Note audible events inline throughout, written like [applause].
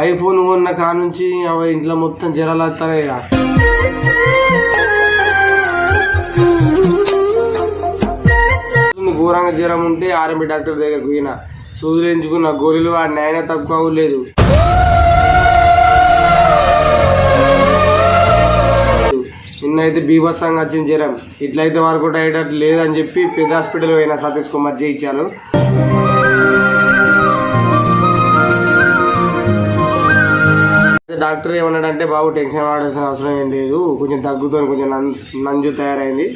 IPhone కొన్న కాడ నుంచి అవి ఇంట్లో మొత్తం జ్వరాలు వస్తాయి ఘోరంగా జ్వరం ఉంటే ఆర్ఎంపీ డాక్టర్ దగ్గరకు పోయిన. సూదులు ఎంచుకున్న గోళీలు వాడిని ఆయన తక్కువ లేదు. నిన్నైతే బీభత్సంగా వచ్చింది జ్వరం. ఇట్లయితే వరకు అయ్యేటట్టు లేదని చెప్పి పెద్ద హాస్పిటల్ పోయినా సతీష్ కుమార్ చేయించాను డాక్టర్ ఏమన్నాడంటే బాబు టెన్షన్ పడాల్సిన అవసరం ఏం లేదు. కొంచెం తగ్గుతో కొంచెం నం- నంజు తయారైంది.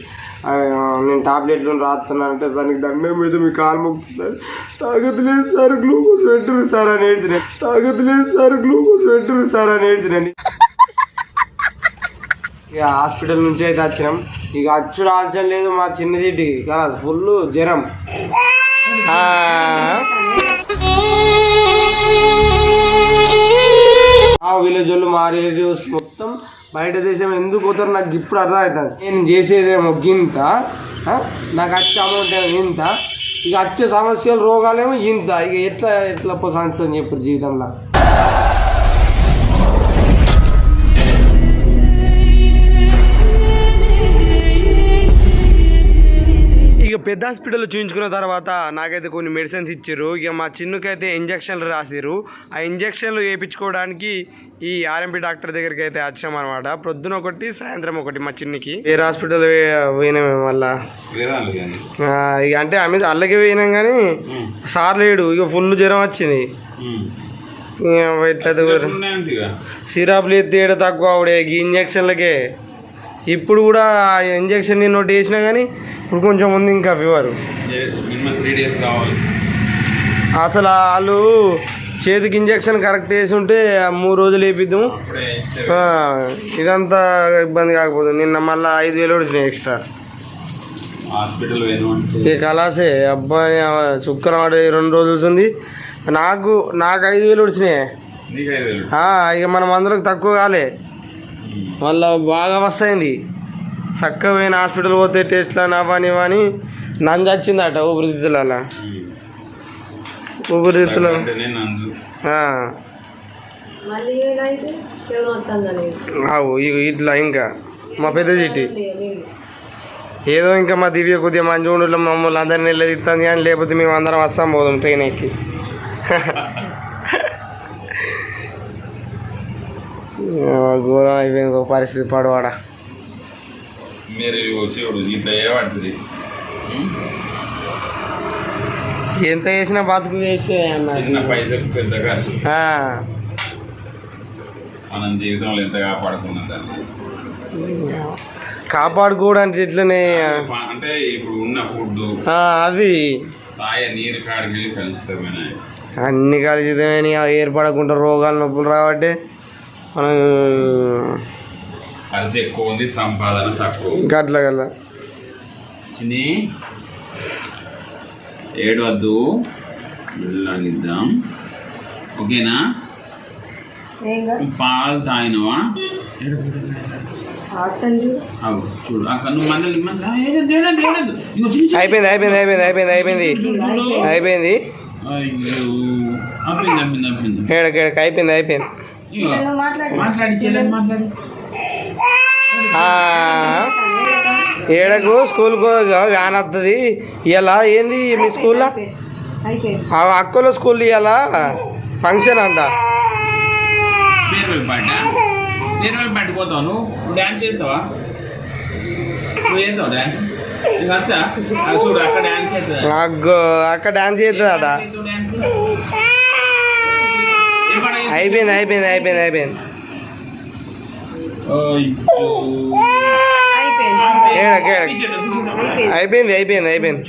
నేను టాబ్లెట్లు రాస్తున్నానంటే సార్ నీకు దండం మీద మీ కాలు మొక్కుతుంది. తాగట్లేదు సార్ గ్లూకోజ్ పెట్టరు సార్ అని ఏడ్చిన. తాగట్లేదు సార్ గ్లూకోజ్ పెట్టరు సార్ అని ఏడ్చినండి ఇక హాస్పిటల్ నుంచి అయితే వచ్చినాం. ఇక అచ్చుడు ఆల్చం లేదు మా చిన్న చీటికి కదా ఫుల్ జ్వరం. విలేజ్ వాళ్ళు మా రిలేటివ్స్ మొత్తం బయట దేశం ఎందుకు పోతారు నాకు ఇప్పుడు అర్థం అవుతుంది నేను చేసేదేమో గింత నాకు వచ్చే అమౌంట్ ఏమో ఇంత. ఇక వచ్చే సమస్యలు రోగాలేమో ఇంత. ఇక ఎట్లా ఎట్లా పోసాంచని చెప్పారు జీవితంలో. పెద్ద హాస్పిటల్లో చూపించుకున్న తర్వాత నాకైతే కొన్ని మెడిసిన్స్ ఇచ్చారు ఇక మా చిన్నుకైతే ఇంజక్షన్లు రాసిరు ఆ ఇంజక్షన్లు వేయించుకోవడానికి ఈ ఆర్ఎంపీ డాక్టర్ దగ్గరికి అయితే వచ్చాం అనమాట ప్రొద్దున ఒకటి సాయంత్రం ఒకటి మా చిన్నికి. వేరే హాస్పిటల్ పోయినాం మళ్ళా. వేదాలు కానీ? ఆ, ఇక అంటే ఆమె అల్లకి పోయినాం కానీ సార్ లేడు. ఇక ఫుల్ జ్వరం వచ్చింది. ఎట్లా సిరప్లు ఎత్తేయడం తక్కువ ఆవిడే? ఈ ఇంజక్షన్లకే. ఇప్పుడు కూడా ఆ ఇంజక్షన్ నేను ఒకటి వేసినా కానీ ఇప్పుడు కొంచెం ఉంది ఇంకా ఫీవర్ అసలు వాళ్ళు చేతికి ఇంజక్షన్ కరెక్ట్ వేసి ఉంటే ఆ మూడు రోజులు ఆ, ఇదంతా ఇబ్బంది కాకపోతుంది నిన్న మళ్ళీ ఐదు వేలు వచ్చినాయి ఎక్స్ట్రా హాస్పిటల్ అంటే. ఈ కలాసే అబ్బాయి శుక్రవారం రెండు రోజులు ఉంది. నాకు నాకు ఐదు వేలు వచ్చినాయి ఇక మనం అందరికి తక్కువ కాలే. మళ్ళా బాగా వస్తాయింది చక్కగా పోయిన హాస్పిటల్ పోతే టెస్ట్లు అని అవని ఇవని నంది వచ్చిందట ఊపిరితిత్తులలో ఊపిరితిత్తులు. అవు ఇట్లా ఇంకా. మా పెద్ద చిట్టి ఏదో ఇంకా మా దివ్య కొద్దిగా మంచి ఉండు మమ్మల్ని అందరిని వెళ్ళదిస్తుంది కానీ లేకపోతే మేము అందరం వస్తాం పోదాం ట్రైన్ ఎక్కి ఆ, ఘోరం అయిపోయింది ఒక పరిస్థితి పడవాడ? మీరు వచ్చేవాడు ఇట్లా ఏమంటుంది? ఎంత చేసినా బతుకు చేసే అన్న. పైసలు పెద్ద ఖర్చు. ఆ, మనం జీవితంలో ఎంత కాపాడుకున్నాం దాన్ని? కాపాడుకోవడానికి ఇట్లనే అంటే ఇప్పుడు ఉన్న ఫుడ్ అవి తాగే నీరు కాడికి కలుస్తామని అన్ని కలిసితమని ఏర్పడకుండా రోగాలు నొప్పులు రాబట్టే మనం ఖర్చు ఎక్కువ ఉంది సంపాదన తక్కువ గట్ల గట్ల. చిన్ని. ఏడవద్దు వెళ్ళాగిద్దాం ఓకేనా? పాలు తాగినవా? చూడు. అక్కడ నువ్వు అయిపోయింది అయిపోయింది అయిపోయింది అయిపోయింది అయిపోయింది. అయిపోయింది. ఏడకి అయిపోయింది అయిపోయింది. ఏడకు స్కూల్కు వ్యాన్ వస్తుంది ఇలా ఏంది మీ స్కూల్లో అయిపోయింది. ఆ అక్కల స్కూల్ ఇవాళ ఫంక్షన్ అంట. ఫేర్వెల్ పాట ఫేర్వెల్ పాట పోతావు నువ్వు? డ్యాన్స్ చేస్తావా? నువ్వు చేస్తావు డ్యాన్స్ అక్కడ డ్యాన్స్ చేస్తుంది? అగ్గో అక్కడ డాన్స్ చేస్తుందట. అయిపోయింది అయిపోయింది అయిపోయింది అయిపోయింది. అయిపోయింది అయిపోయింది అయిపోయింది.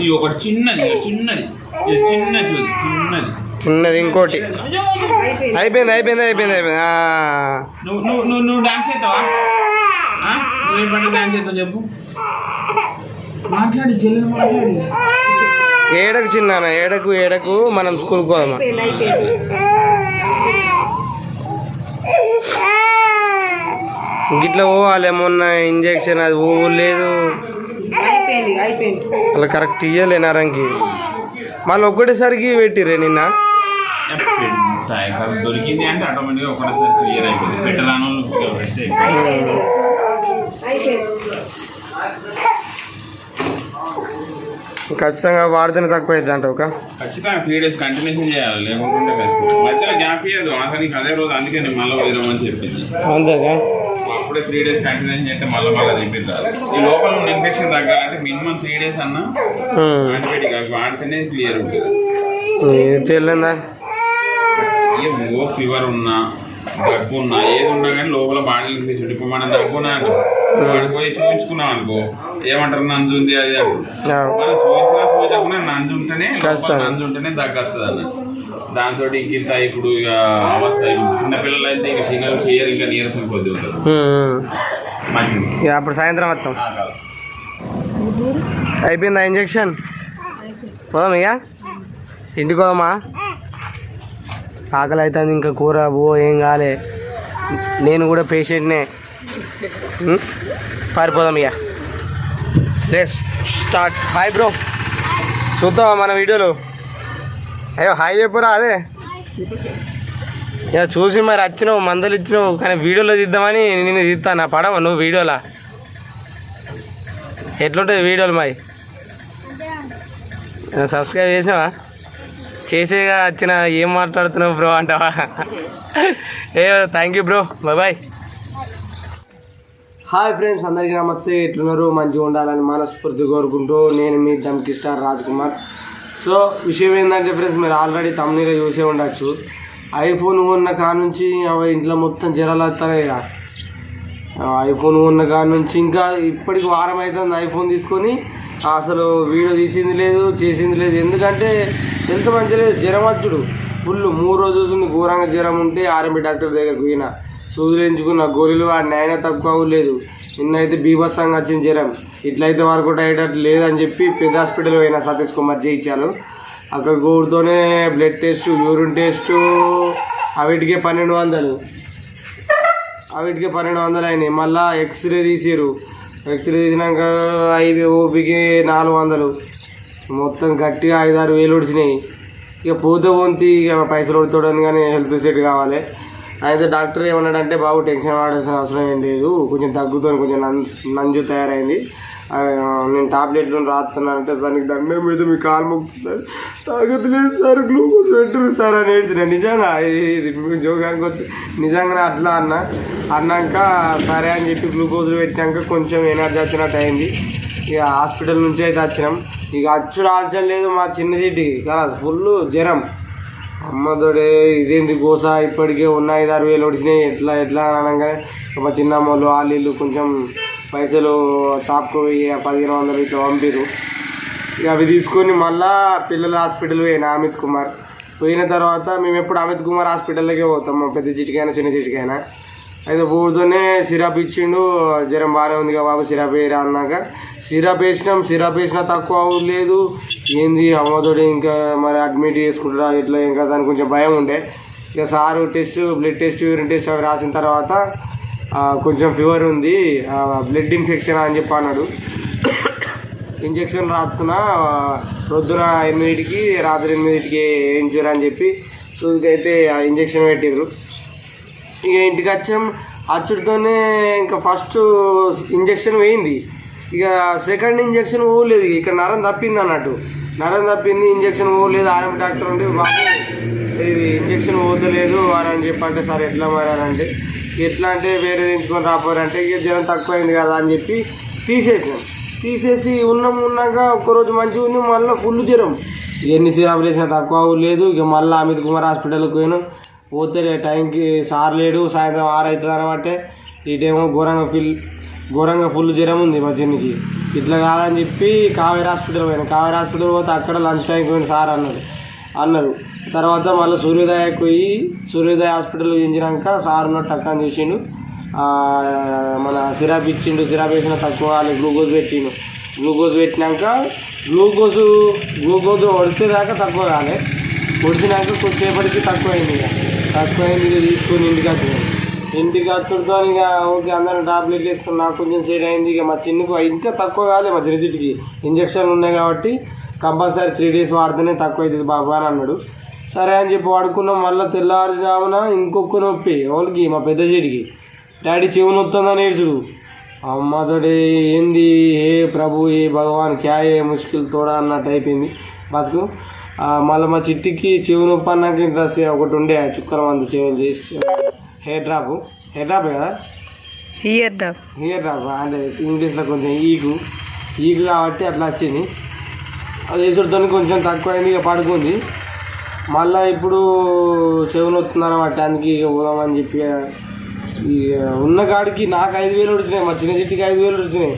ఇది ఒకటి చిన్నది చిన్నది చిన్నది చిన్నది. చిన్నది ఇంకోటి. అయిపోయింది అయిపోయింది అయిపోయింది అయిపోయింది. నువ్వు నువ్వు డాన్స్ చేస్తావా? డాన్స్ చేస్తావు చెప్పు. మాట్లాడి చెల్లెలు మాట్లాడి. ఏడకు చిన్న ఏడకు ఏడకు మనం స్కూల్కి పోదామా? గిట్లా పోవాలి మొన్న ఇంజక్షన్ అది పోలేదు. అలా కరెక్ట్ ఇయ్యలే నరంకి మళ్ళీ ఒక్కటేసరికి పెట్టిరే నిన్న? దొరికింది అంటే ఆటోమేటిక్గా ఒకటేసారి క్లియర్ అయిపోయింది. పెట్టరాని ఖచ్చితంగా వాడితేనే తక్కువ అవుతుంది అంటావు ఒక. ఖచ్చితంగా త్రీ డేస్ కంటిన్యూషన్ చేయాలి లేకుంటే మధ్యలో గ్యాప్ ఇయ్యదు అతనికి అదే రోజు అందుకే నేను మళ్ళీ వదిలేమని చెప్పింది. అంతేగా? అప్పుడే త్రీ డేస్ కంటిన్యూషన్ చేస్తే మళ్ళీ మళ్ళీ తిప్పిస్తారు ఈ లోపల ఉన్న ఇన్ఫెక్షన్ తగ్గాలంటే మినిమం త్రీ డేస్ అన్నా యాంటీబయాటిక్ వాడితేనే క్లియర్ ఉంటుంది. తెలియదా? ఏ ఫీవర్ ఉన్నా దగ్గు ఉన్నా ఏది ఉన్నా కానీ లోపల బాడీ ఇన్ఫెక్షన్ ఇప్పుడు మనం దగ్గు ఉన్నా అనుకో వాడికి పోయి చూపించుకున్నాం అనుకో ఏమంటారు? నంజు ఉంది అది మనం చూపించినా చూపించకుండా నంజు ఉంటేనే. నంజు ఉంటేనే దగ్గుతుంది అన్న దాంతో ఇంకింత ఇప్పుడు ఇక అవస్థ చిన్నపిల్లలు అయితే ఇక ఫింగర్ చేయరు ఇంకా నీరసం కొద్ది ఉంటుంది. మంచిది. అప్పుడు సాయంత్రం కాదు. అయిపోయిందా ఇంజెక్షన్? పోదాం ఇక. ఇంటికి పోదామా? ఆకలి అవుతుంది ఇంకా కూర పో ఏం కాలే. నేను కూడా పేషెంట్నే? పారిపోదాం ఇక. లెస్ స్టార్ట్ హాయ్ బ్రో చూద్దామా మన వీడియోలో? అయ్యో హాయ్ చెప్పురా అదే. ఇక చూసి మరి వచ్చినావు మందలు ఇచ్చినావు కానీ వీడియోలో తీద్దామని నేను తీస్తాను? నా పడవ నువ్వు వీడియోలా? ఎట్లుంటుంది వీడియోలు మరి? సబ్స్క్రైబ్ చేసినావా? చేసేగా వచ్చిన ఏం మాట్లాడుతున్నావు బ్రో అంటావా? ఏ thank you bro bye hi friends అందరికీ నమస్తే. ఎట్లున్నారు? మంచిగా ఉండాలని మనస్ఫూర్తి కోరుకుంటూ నేను మీ దమ్కి స్టార్ రాజ్ కుమార్ సో విషయం ఏంటంటే ఫ్రెండ్స్ మీరు ఆల్రెడీ తమ్నీలో చూసే ఉండొచ్చు. ఐఫోన్ ఉన్న కాడ నుంచి అవి ఇంట్లో మొత్తం జ్వరాలు వస్తున్నాయి ఐఫోన్ ఉన్న కాడ నుంచి ఇంకా ఇప్పటికి వారం అవుతుంది ఐఫోన్ తీసుకొని. అసలు వీడియో తీసింది లేదు చేసింది లేదు. ఎందుకంటే హెల్త్ మంచి లేదు. జ్వరం వచ్చుడు. ఫుల్ మూడు రోజులు ఘోరంగా జ్వరం ఉంటే ఆర్ఎంపీ డాక్టర్ దగ్గర పోయిన. సూదులు గోళీలు వాడిని అయినా తక్కువ లేదు. నిన్నైతే బీభత్సంగా వచ్చింది జ్వరం. ఇట్లయితే వర్కౌట్ అయ్యేటట్టు లేదని చెప్పి పెద్ద హాస్పిటల్ పోయిన సతీష్ కుమార్ చేయించాను అక్కడ గోడుతోనే బ్లడ్ టెస్ట్ యూరిన్ టెస్ట్ అవిటికే పన్నెండు వందలు. అవిటికి పన్నెండు వందలు అయినాయి. మళ్ళా ఎక్స్రే తీసారు ఎక్స్రే తీసినాక ఐదు ఓపికి నాలుగు వందలు. మొత్తం గట్టిగా ఐదు ఆరు వేలు ఉడిచినాయి ఇక పోతే పోంతి ఇక పైసలు ఉడుతాడని కానీ హెల్త్ సెట్ కావాలి. అయితే డాక్టర్ ఏమన్నాడంటే బాబు టెన్షన్ పడాల్సిన అవసరం ఏం లేదు. కొంచెం తగ్గుతో కొంచెం నం నంజు తయారైంది. నేను టాబ్లెట్లు రాస్తున్నానంటే దానికి దండం మీద మీ కాలు మొక్కుతుంది. తాగట్లేదు సార్ గ్లూకోజ్ పెట్టరు సార్ అని ఏడ్చిన. నిజంగా ఇది జోగానికి వచ్చి నిజంగానే అట్లా అన్న. అన్నాక సరే అని చెప్పి గ్లూకోజ్లు పెట్టినాక కొంచెం ఎనర్జీ వచ్చినట్టు అయింది. ఇక హాస్పిటల్ నుంచి అయితే వచ్చినాం. ఇక అచ్చుడు ఆల్చం లేదు మా చిన్న చిట్టికి కదా ఫుల్ జ్వరం. అమ్మతోడే ఇదేంది గోస? ఇప్పటికే ఉన్న ఐదు ఆరు వేలు వచ్చినాయి ఎట్లా ఎట్లా అని ఒక మా చిన్నమ్మలు వాళ్ళు కొంచెం పైసలు షాప్కు పోయి ఆ పదిహేను వందలు ఇట్లా పంపిరు ఇక అవి తీసుకొని మళ్ళా పిల్లల హాస్పిటల్ పోయిన అమిత్ కుమార్. పోయిన తర్వాత మేము ఎప్పుడు అమిత్ కుమార్ హాస్పిటల్లోకే పోతాం. పెద్ద చిటికైనా చిన్న చిటికైనా. అయితే పోతూనే సిరప్ ఇచ్చిండు. జ్వరం బాగానే ఉంది కదా బాబు సిరప్ వేయరా అన్నాక. సిరప్ వేసినాం. సిరప్ వేసినా తక్కువ లేదు. ఏంది అమ్మతోటి ఇంకా మరి అడ్మిట్ చేసుకుంటారా ఇట్లా ఇంకా దానికి కొంచెం భయం ఉండే. ఇక sir test blood test urine test అవి రాసిన తర్వాత కొంచెం ఫీవర్ ఉంది బ్లడ్ ఇన్ఫెక్షన్ అని చెప్పి అన్నాడు. ఇంజక్షన్ రాస్తున్నా రొద్దున ఎనిమిదికి రాత్రి ఎనిమిదికి వేయించారు అని చెప్పి సో ఆ ఇంజక్షన్ పెట్టిర్రు. ఇక ఇంటికి వచ్చాం అచ్చుడితోనే ఇంకా ఫస్ట్ ఇంజక్షన్ వేయింది. ఇక సెకండ్ ఇంజక్షన్ పోలేదు ఇక్కడ నరం తప్పింది అన్నట్టు. నరం తప్పింది ఇంజక్షన్ పోలేదు ఆర్ఎం డాక్టర్ ఉండి బాబు ఇది ఇంజక్షన్ పోతలేదు అని అని చెప్పి అంటే సార్ ఎట్లా మరి ఎట్లా అంటే వేరే తెంచుకొని రాపోరంటే ఇక జ్వరం తక్కువైంది కదా అని చెప్పి తీసేసినాం. తీసేసి ఉన్నాం ఉన్నాక ఒక్కరోజు మంచిగా ఉంది మళ్ళీ ఫుల్ జ్వరం. ఎన్ని సిరాపులు వేసినా తక్కువ లేదు ఇక మళ్ళీ అమిత్ కుమార్ హాస్పిటల్కి పోయినాం. పోతే టైంకి సార్ లేడు సాయంత్రం ఆరు అవుతుంది ఈ ఇటేమో ఘోరంగా ఫిల్ ఘోరంగా ఫుల్ జ్వరం ఉంది మా చిన్నకి ఇట్లా కాదని చెప్పి కావేరి హాస్పిటల్ పోయాను. కావేరి హాస్పిటల్ పోతే అక్కడ లంచ్ టైంకి పోయిన సార్ అన్నారు అన్నారు. తర్వాత మళ్ళీ సూర్యోదయకు పోయి సూర్యోదయ హాస్పిటల్ చేయించినాక సార్ ఉన్నట్టు టక్కని చేసిండు. మన సిరప్ ఇచ్చిండు. సిరప్ వేసిన తక్కువ వాళ్ళు గ్లూకోజ్ పెట్టిండు. గ్లూకోజ్ పెట్టినాక గ్లూకోజ్ గ్లూకోజ్ ఒడిసేదాకా తక్కువ కాలే. ఒడిచినాక కొద్దిసేపటికి తక్కువైంది ఇక. తక్కువైంది ఇక తీసుకొని ఇంటికి వచ్చినాను ఇంటికి వచ్చుడుతో ఇక ఓకే అందరం టాబ్లెట్లు వేసుకుని నాకు కొంచెం సేట్ అయింది ఇక మా చిన్నకు ఇంకా తక్కువ కాలే మా చిన్న ఇంజక్షన్లు ఉన్నాయి కాబట్టి కంపల్సరీ త్రీ డేస్ వాడితేనే తక్కువ అవుతుంది బాబు అని అన్నాడు. సరే అని చెప్పి వాడుకున్నాం మళ్ళీ తెల్లారుజామున ఇంకొక నొప్పి ఎవరికి? మా పెద్ద చెడికి డాడీ చెవు నొత్తుందని ఏడ్చుడు. అమ్మతోటి ఏంది? ఏ ప్రభు ఏ భగవాన్ క్యా ఏ ముష్కిల్ తోడా అన్నట్టు అయిపోయింది బతుకు. మళ్ళీ మా చిట్టికి చెవు నొప్పి అన్నాక ఇంత ఒకటి ఉండే చుక్కల మందు చెవులు చేసి హెయిర్ డ్రాప్ హెయిర్ డ్రాప్ కదా? హియర్ డాక్ హెయిర్ డ్రాప్ అంటే ఇంగ్లీష్లో కొంచెం ఈగు. ఈగు కాబట్టి అట్లా వచ్చింది. అది వేసుడుతో కొంచెం తక్కువైంది ఇక పడుకుంది. మళ్ళీ ఇప్పుడు చెవులు వస్తున్నారు పట్టడానికి ఇక పోదామని చెప్పి ఇక ఉన్న కాడికి నాకు ఐదు వేలు వచ్చినాయి మా చిన్న చిట్టికి ఐదు వేలు వచ్చినాయి.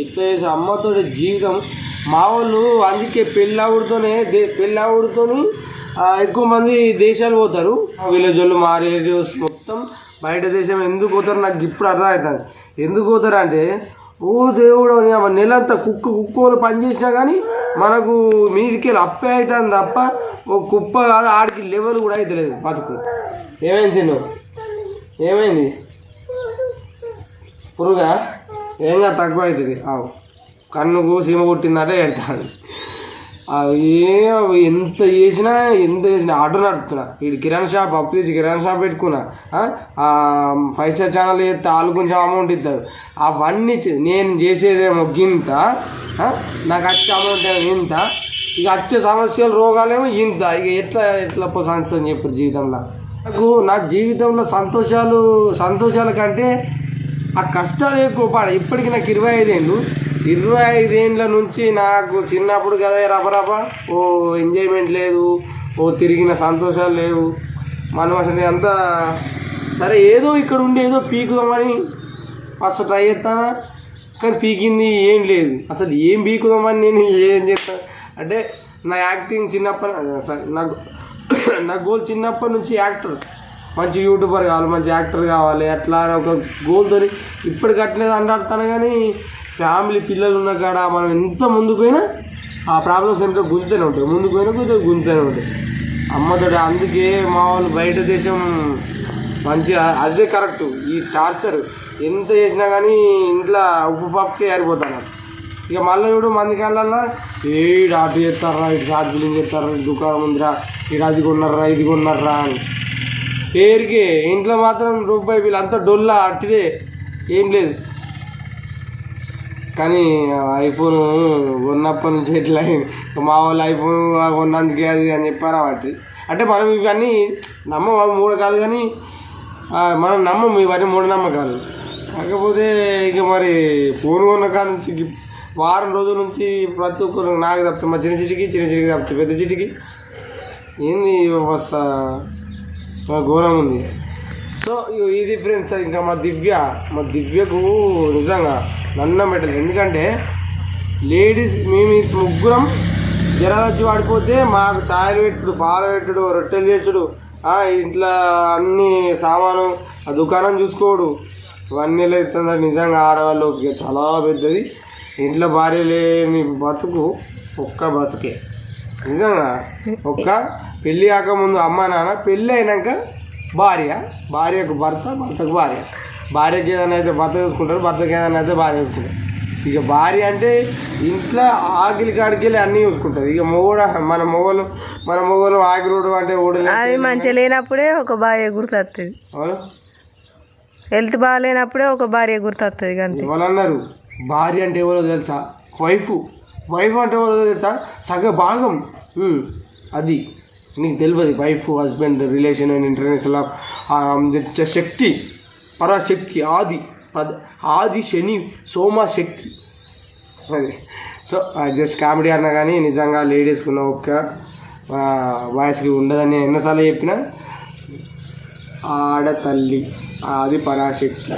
ఎట్లా చేసి అమ్మతో జీవితం. మా వాళ్ళు అందుకే పెళ్ళావుడితోనే పెళ్ళావుడితోని ఎక్కువ మంది దేశాలు పోతారు. విలేజ్ వాళ్ళు మా రిలేటివ్స్ మొత్తం బయట దేశం ఎందుకు పోతారు? నాకు ఇప్పుడు అర్థమవుతుంది ఎందుకు పోతారు అంటే ఓ దేవుడు నెలంతా కుక్క కుక్కోలు పని చేసినా కానీ మనకు మీదికి వెళ్ళి అప్పే అవుతుంది తప్ప ఓ కుప్ప కాదు ఆడికి లెవెల్ కూడా అవుతలేదు బతుకు. ఏమైంది చిన్ను? ఏమైంది? పురుగా? ఏంగా తక్కువ అవుతుంది. ఆవు. కన్నుకు సీమ కొట్టిందంటే ఎడతాడు ఏ ఎంత చేసినా ఎంత చేసినా ఆటో నడుపుతున్నా. వీడు కిరాణా షాప్ అప్పు తెచ్చి కిరాణా షాప్ పెట్టుకున్నా ఫైవ్ స్టార్ ఛానల్ చేస్తే వాళ్ళు కొంచెం అమౌంట్ ఇస్తారు. అవన్నీ నేను చేసేదేమో గింత నాకు వచ్చే అమౌంట్ ఏమో ఇంత. ఇక వచ్చే సమస్యలు రోగాలేమో ఇంత. ఇక ఎట్లా ఎట్లా సంవత్సరం చెప్పారు జీవితంలో. నాకు నా జీవితంలో సంతోషాలు సంతోషాల కంటే ఆ కష్టాలు ఎక్కువ పాడ ఇప్పటికి నాకు ఇరవై ఐదేళ్ళు ఇరవై ఐదేళ్ళ నుంచి నాకు చిన్నప్పుడు కదా రపరప ఓ ఎంజాయ్మెంట్ లేదు ఓ తిరిగిన సంతోషాలు లేవు. మనం అసలు అంతా సరే ఏదో ఇక్కడ ఉండి ఏదో పీకుదామని ఫస్ట్ ట్రై చేస్తానా? కానీ పీకింది ఏం లేదు. అసలు ఏం పీకుదామని నేను ఏం చేస్తాను అంటే నా యాక్టింగ్ చిన్నప్పటి సరే నాకు [coughs] నా గోల్ చిన్నప్పటి నుంచి యాక్టర్. మంచి యూట్యూబర్ కావాలి మంచి యాక్టర్ కావాలి అట్లా అని ఒక గోల్తో ఇప్పుడు కట్టలేదు అంటాడుతాను కానీ ఫ్యామిలీ పిల్లలు ఉన్న కాడ మనం ఎంత ముందుకు పోయినా ఆ ప్రాబ్లమ్స్ వెనుక గుంతూనే ఉంటాయి. ముందుకు పోయినా కొంచెం గుంతూనే ఉంటాయి. అమ్మతోటి అందుకే మా వాళ్ళు బయట దేశం మంచిగా అదే కరెక్ట్ ఈ టార్చర్ ఎంత చేసినా కానీ ఇంట్లో ఉప్పు పప్పుకే ఆరిపోతాను ఇక మళ్ళీ చూడు మంది కళ్ళల్లో ఏడు ఆటు చేస్తారా ఇటు షార్ట్ ఫిలింగ్ చేస్తారా దుకాణం ఉందిరా ఇటు అది కొన్నారా ఇది కొన్నారా అని. పేరుకే ఇంట్లో మాత్రం రూపాయి వీళ్ళు అంత డొల్లా అట్టిదే. ఏం లేదు. కానీ ఐఫోన్ కొన్నప్పటి నుంచి ఎట్లా అయింది? మా వాళ్ళు ఐఫోన్ కొన్నందుకే అది అని చెప్పారు వాటి? అంటే మనం ఇవన్నీ నమ్మం మూడు కాదు కానీ మనం నమ్మం ఇవన్నీ మూఢనమ్మకాలు కాకపోతే ఇక మరి ఫోన్ కొన్న కాడ నుంచి వారం రోజుల నుంచి ప్రతి ఒక్కరు నాకు తప్పితే మా చిన్న చిటికి చిన్న చిటికి తప్పితే పెద్ద చిటికి. ఏంది వస్తా ఘోరం ఉంది. సో ఇది ఫ్రెండ్స్ ఇంకా మా దివ్య మా దివ్యకు నిజంగా నన్నం పెట్టలేదు ఎందుకంటే లేడీస్ మేము ముగ్గురం జ్వరాలు వచ్చి వాడిపోతే మాకు ఛాయలు పెట్టుడు పాలు పెట్టుడు రొట్టెలు చేసుడు ఆ, ఇంట్లో అన్ని సామాను ఆ దుకాణం చూసుకోడు. ఇవన్నీ లేకుండా నిజంగా ఆడవాళ్ళు చాలా పెద్దది. ఇంట్లో భార్య లేని బతుకు ఒక్క బతుకే. నిజంగా ఒక్క పెళ్ళి కాకముందు అమ్మ నాన్న పెళ్ళి అయినాక భార్య. భార్యకు భర్త భర్తకు భార్య. భార్యకి ఏదైనా అయితే భర్త చూసుకుంటారు భర్తకి ఏదైనా అయితే భార్య చూసుకుంటారు. ఇక భార్య అంటే ఇంట్లో ఆకిలి కాడికి వెళ్ళి అన్నీ చూసుకుంటుంది. ఇక మొగోడు మన మొగలు మన మొగలు ఆకిలోడు అంటే ఓడలే అది మంచిగా లేనప్పుడే ఒక భార్య గుర్తొస్తుంది అవును హెల్త్ బాగాలేనప్పుడే ఒక భార్య గుర్తొస్తుంది అంతే ఎవరన్నారు? భార్య అంటే ఎవరో తెలుసా? వైఫ్. వైఫ్ అంటే ఎవరో తెలుసా? సగ భాగం అది. నీకు తెలియదు wife husband relation and international of Shakti Parashakti ఆది పద ఆది శని సోమ శక్తి. సో జస్ట్ కామెడీ అన్నా కానీ నిజంగా లేడీస్కి ఉన్న ఒక్క వాయిస్కి ఉండదని నేను ఎన్నోసార్లు చెప్పినా ఆడతల్లి అది పరాశక్తి.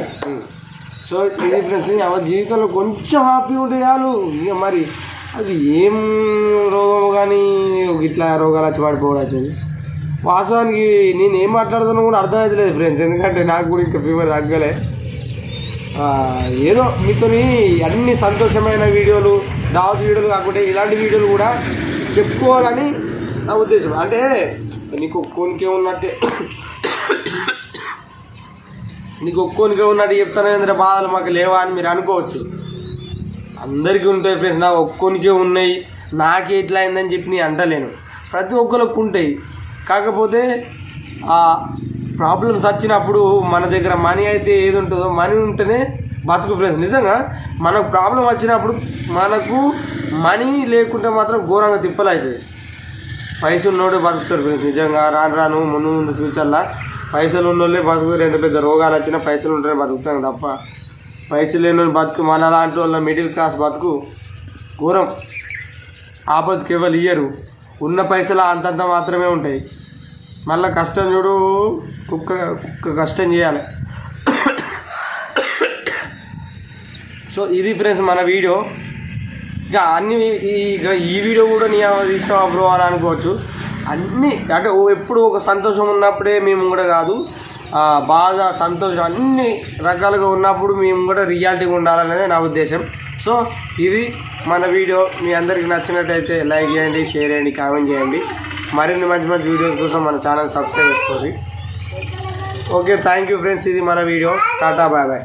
సో ఇది ఫ్రెండ్స్ ఎవరి జీవితంలో కొంచెం హ్యాపీ ఉంటే చాలు. ఇక మరి అది ఏం రోగం కానీ ఇట్లా రోగాలు వచ్చి పడిపోవడం అవుతుంది. వాస్తవానికి నేను ఏం మాట్లాడుతున్నా కూడా అర్థమవుతలేదు ఫ్రెండ్స్ ఎందుకంటే నాకు కూడా ఇంకా ఫీవర్ తగ్గలే. ఏదో మీతోని అన్ని సంతోషమైన వీడియోలు దావత్ వీడియోలు కాకుండా ఇలాంటి వీడియోలు కూడా చెప్పుకోవాలని నా ఉద్దేశం. అంటే నీకు ఒక్కోనికే ఉన్నట్టే. నీకు ఒక్కోనికే ఉన్నట్టు చెప్తాను బాధలు మాకు లేవా అని మీరు అనుకోవచ్చు. అందరికీ ఉంటాయి ఫ్రెండ్స్ నాకు ఒక్కొనికే ఉన్నాయి. నాకే ఇట్లా అయిందని చెప్పి నేను అంటలేను. ప్రతి ఒక్కరికి ఉంటాయి. కాకపోతే ఆ ప్రాబ్లమ్స్ వచ్చినప్పుడు మన దగ్గర మనీ అయితే ఏది ఉంటుందో మనీ ఉంటేనే బతుకు ఫ్రెండ్స్ నిజంగా మనకు ప్రాబ్లం వచ్చినప్పుడు మనకు మనీ లేకుంటే మాత్రం ఘోరంగా తిప్పలు అవుతుంది పైసలు ఉన్నోడే బతుకుతాడు ఫ్రెండ్స్ నిజంగా రాను రాను ముందు ముందు ఫ్యూచర్లో పైసలు ఉన్నోళ్ళే బతుకుతారు. ఎంత పెద్ద రోగాలు వచ్చినా పైసలు ఉంటేనే బతుకుతాం తప్ప. పైసలు లేని బతుకు మన లాంటి వాళ్ళ మిడిల్ క్లాస్ బతుకు ఘోరం. ఆపదకి ఎవరు ఇయ్యరు ఉన్న పైసలు అంతంత మాత్రమే ఉంటాయి. మళ్ళీ కష్టం చూడు కుక్క కుక్క కష్టం చేయాలి. సో ఇది ఫ్రెండ్స్ మన వీడియో. ఇక అన్ని ఇక ఈ వీడియో కూడా నీ తీసినావా బ్రో అని అనుకోవచ్చు. అన్నీ అంటే ఎప్పుడు ఒక సంతోషం ఉన్నప్పుడే మేము కూడా కాదు. బాధ సంతోషం అన్ని రకాలుగా ఉన్నప్పుడు మేము కూడా రియాలిటీగా ఉండాలనేది నా ఉద్దేశం. సో ఇది మన వీడియో. మీ అందరికీ నచ్చినట్టయితే లైక్ చేయండి షేర్ చేయండి కామెంట్ చేయండి. మరిన్ని మంచి మంచి వీడియోస్ కోసం మన ఛానల్ సబ్స్క్రైబ్ చేసుకోండి. ఓకే థ్యాంక్ యూ ఫ్రెండ్స్ ఇది మన వీడియో. Tata bye bye.